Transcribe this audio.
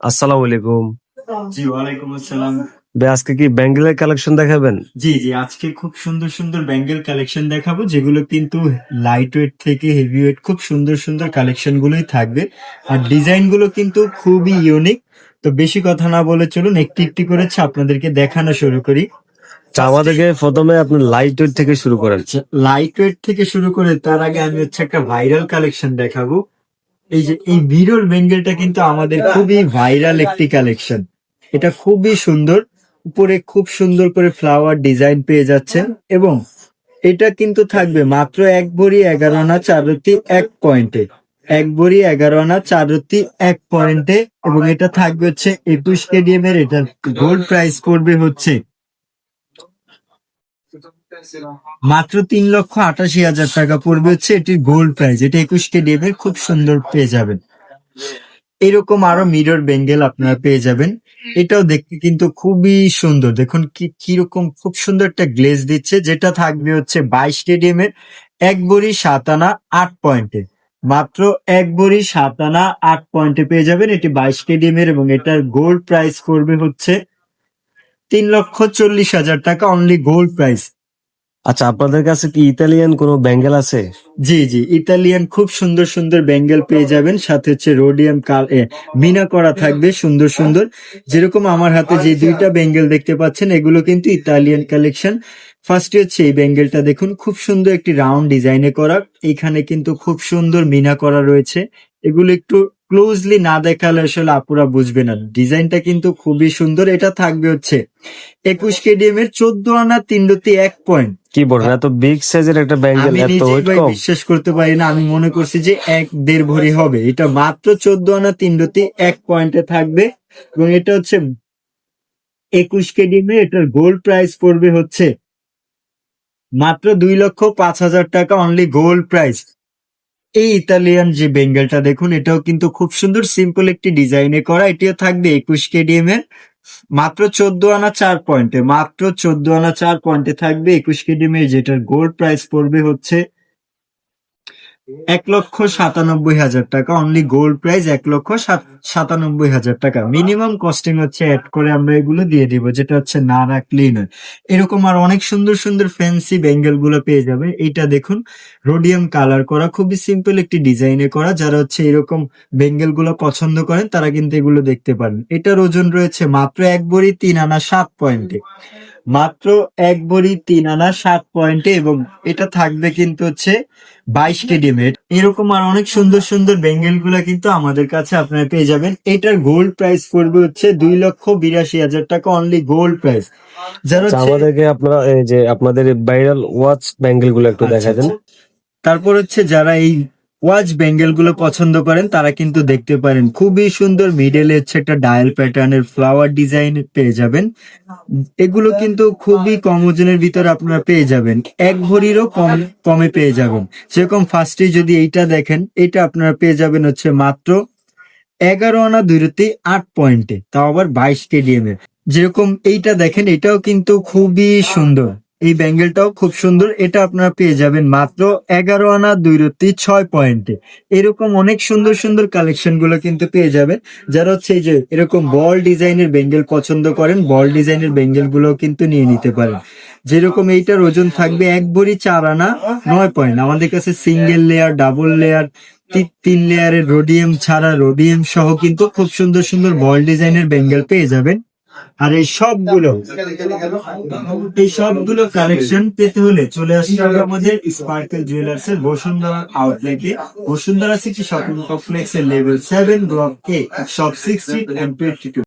আসসালামু আলাইকুম। জি ওয়ালাইকুম আসসালাম। আজকে কি ব্যাঙ্গেলের কালেকশন দেখাবেন? জি জি আজকে খুব সুন্দর সুন্দর ব্যাঙ্গেল কালেকশন দেখাবো যেগুলো কিন্তু লাইট ওয়েট থেকে হেভি ওয়েট খুব সুন্দর সুন্দর কালেকশন গুলোই থাকবে। আর ডিজাইনগুলো কিন্তু খুবই ইউনিক তো বেশি কথা না বলে চলুন একটি একটি করে আপনাদেরকে দেখানো শুরু করি। তা আমাদেরকে প্রথমে আপনি লাইট ওয়েট থেকে শুরু করেন। লাইট ওয়েট থেকে শুরু করে তার আগে আমি হচ্ছে একটা ভাইরাল কালেকশন দেখাবো। এই যে, এই মিরর বেঙ্গেলটা কিন্তু আমাদের খুবই ভাইরাল একটি কালেকশন এটা খুবই সুন্দর, উপরে খুব সুন্দর করে ফ্লাওয়ার ডিজাইন পেয়ে যাচ্ছেন এবং এটা কিন্তু থাকবে মাত্র এক ভরি এগারো আনা চারতি এক পয়েন্টে এক ভরি এগারো আনা চারতি এক পয়েন্টে এবং এটা থাকবে হচ্ছে একুশ কেডিএম এর, এটার গোল্ড প্রাইস পড়বে হচ্ছে মাত্র তিন লক্ষ আটাশি হাজার টাকা পড়বে হচ্ছে এটির গোল্ড প্রাইস এটা একুশ এর খুব সুন্দর পেয়ে যাবেন। এরকম আরও মিরর বেঙ্গেল আপনারা পেয়ে যাবেন। এটাও দেখতে কিন্তু খুবই সুন্দর। দেখুন কি, কীরকম খুব সুন্দর একটা গ্লেজ দিচ্ছে, যেটা থাকবে হচ্ছে বাইশ এর এক বড়ি সাত আনা, আট পয়েন্টে মাত্র এক বড়ি সাত আনা, আট পয়েন্টে পেয়ে যাবেন এটি বাইশ এর এবং এটার গোল্ড প্রাইস পড়বে হচ্ছে তিন লক্ষ চল্লিশ হাজার টাকা অনলি গোল্ড প্রাইস আচ্ছা আপনাদের কাছে কি ইতালিয়ান কোনো ব্যাঙ্গেল আছে? জি জি, ইতালিয়ান খুব সুন্দর সুন্দর ব্যাঙ্গেল পেয়ে যাবেন। সাথে হচ্ছে রোডিয়াম কাল মিনা করা থাকবে, সুন্দর সুন্দর। যেরকম আমার হাতে যে দুইটা ব্যাঙ্গেল দেখতে পাচ্ছেন, এগুলো কিন্তু ইতালিয়ান কালেকশন। ফার্স্টে হচ্ছে এই ব্যাঙ্গেলটা দেখুন, খুব সুন্দর একটি রাউন্ড ডিজাইনে করা। এখানে কিন্তু খুব সুন্দর মিনা করা রয়েছে। এগুলো একটু ক্লোজলি না দেখালে আসলে আপুরা বুঝবে না। ডিজাইনটা কিন্তু খুবই সুন্দর এটা থাকবে হচ্ছে একুশ কেডিএম এর চোদ্দ আনা তিন রতি এক পয়েন্ট কি বলেন এত বিগ সাইজের একটা ব্যাঙ্গেল এত বিশ্বাস করতে পারি না আমি মনে করছি যে এক দেড় ভরি হবে। এটা মাত্র চোদ্দ আনা তিন রতি এক পয়েন্টে থাকবে এবং এটা হচ্ছে একুশ কেডিএম এ এটার গোল্ড প্রাইস পড়বে হচ্ছে মাত্র দুই লক্ষ পাঁচ হাজার টাকা অনলি গোল্ড প্রাইস এই ইতালিয়ান যে বেঙ্গলটা দেখুন, এটাও কিন্তু খুব সুন্দর সিম্পল একটি ডিজাইনে করা। এটিও থাকবে একুশ কেডিএম এর। মাত্র চোদ্দ আনা চার পয়েন্টে মাত্র চোদ্দ আনা চার পয়েন্টে থাকবে একুশ কেডিএম এর, যেটার গোল্ড প্রাইস পড়বে হচ্ছে এক লক্ষ সাতানব্বই হাজার টাকা অনলি গোল্ড প্রাইস এক লক্ষ সাতানব্বই হাজার টাকা। মিনিমাম কস্টিং হচ্ছে অ্যাড করে আমরা এগুলো দিয়ে দিব, যেটা হচ্ছে নারা ক্লিনার এরকম আর অনেক সুন্দর সুন্দর ফ্যান্সি ব্যাঙ্গেলগুলো পেয়ে যাবে। এটা দেখুন রোডিয়াম কালার করা, খুবই সিম্পল একটি ডিজাইনে করা। যারা হচ্ছে এরকম বেঙ্গেলগুলো পছন্দ করেন, তারা কিন্তু এগুলো দেখতে পারেন। এটার ওজন রয়েছে মাত্র এক বড়ি তিন আনা সাত পয়েন্টে মাত্র এক বড়ি তিন আনা সাত পয়েন্টে এবং এটা থাকবে কিন্তু হচ্ছে বাইশ এর এরকম আর অনেক সুন্দর সুন্দর বেঙ্গেলগুলা কিন্তু আমাদের কাছে আপনারা পেয়ে যাবেন। এটার গোল্ড প্রাইস পড়বে হচ্ছে দুই লক্ষ বিরাশি হাজার টাকা অনলি গোল্ড প্রাইস যারা আচ্ছা, আমাদেরকে আপনারা এই যে আপনাদের ভাইরাল ওয়াচ ব্যাঙ্গেলগুলো একটু আচ্ছা, দেখা দেন। তারপর হচ্ছে যারা এই ওয়াচ বেঙ্গেলগুলো পছন্দ করেন, তারা কিন্তু দেখতে পারেন। খুবই সুন্দর মিডলে হচ্ছে একটা ডায়াল প্যাটার্নের ফ্লাওয়ার ডিজাইন পেয়ে যাবেন। এগুলো কিন্তু খুবই কম ওজনের ভিতরে আপনারা পেয়ে যাবেন। এক ভরিরও কম, কমে পেয়ে যাবেন। সেরকম ফার্স্টে যদি এইটা দেখেন, এটা আপনারা পেয়ে যাবেন হচ্ছে মাত্র এগারো আনা দুইরতি আট পয়েন্টে। তাও আবার বাইশ কেডিএম এর। যেরকম এইটা দেখেন, এটাও কিন্তু খুবই সুন্দর। এই ব্যাঙ্গেলটাও খুব সুন্দর, এটা আপনারা পেয়ে যাবেন মাত্র এগারো আনা দুই ছয় পয়েন্টে। এরকম অনেক সুন্দর সুন্দর কালেকশনগুলো কিন্তু পেয়ে যাবেন। যারা হচ্ছে যে এরকম বল ডিজাইনের বেঙ্গেল পছন্দ করেন, বল ডিজাইনের বেঙ্গেলগুলো কিন্তু নিয়ে নিতে পারেন। যেরকম এইটার ওজন থাকবে এক ভরি চার আনা নয় পয়েন্ট। আমাদের কাছে সিঙ্গেল লেয়ার, ডাবল লেয়ার তিন লেয়ারের রোডিয়াম ছাড়া রোডিয়াম সহ কিন্তু খুব সুন্দর সুন্দর বল ডিজাইনের বেঙ্গেল পেয়ে যাবেন। আর এই সবগুলো এই সবগুলো কালেকশন পেতে হলে চলে আসতে হবে আমাদের স্পার্কেল জুয়েলার্স এর বসুন্ধরা আউটলেটে বসুন্ধরা সিটি শপিং কমপ্লেক্স এর লেভেল সেভেন ব্লক এ সব সিক্সটি এন্ড টোয়েন্টি